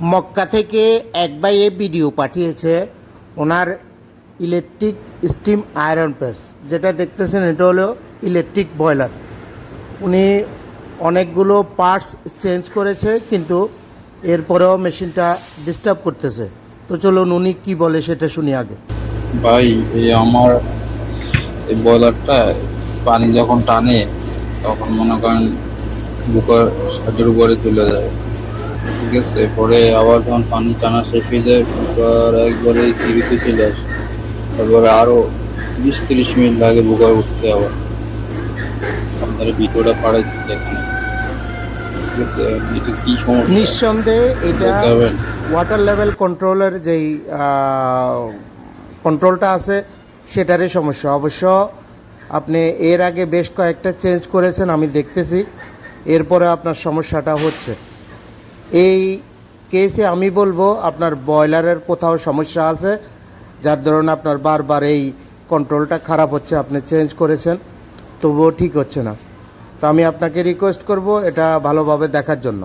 মক্কা থেকে এক বাই এ ভিডিও পাঠিয়েছে ওনার ইলেকট্রিক স্টিম আয়রন প্রেস যেটা দেখতেছেন, এটা হলো ইলেকট্রিক বয়লার উনি অনেকগুলো পার্টস চেঞ্জ করেছে, কিন্তু এরপরেও মেশিনটা ডিস্টার্ব করতেছে। তো চলুন উনি কী বলে সেটা শুনি আগে। ভাই, এই আমার এই বয়লারটা পানি যখন টানে, তখন মনে করেন বুকার সাজের উপরে তুলে যায়। আছে পরে আবার যখন পানি টানা শেষ হয়ে যায় একবারে টিভিতে চলে আসে। তারপরে আরও বিশ তিরিশ মিনিট লাগে বুকার উঠতে আবার। আপনারা ভিডিওটা পাড়ে দেখেন ঠিক আছে এটা কি নিঃসন্দেহে এটা ওয়াটার লেভেল কন্ট্রোলের যেই কন্ট্রোলটা আছে সেটারই সমস্যা। অবশ্য আপনি এর আগে বেশ কয়েকটা চেঞ্জ করেছেন আমি দেখতেছি। এরপরে আপনার সমস্যাটা হচ্ছে। এই কেসে আমি বলব আপনার ব্রয়লারের কোথাও সমস্যা আছে, যার ধরুন আপনার বারবার এই কন্ট্রোলটা খারাপ হচ্ছে, আপনি চেঞ্জ করেছেন, তবুও ঠিক হচ্ছে না। তো আমি আপনাকে রিকোয়েস্ট করব এটা ভালোভাবে দেখার জন্য।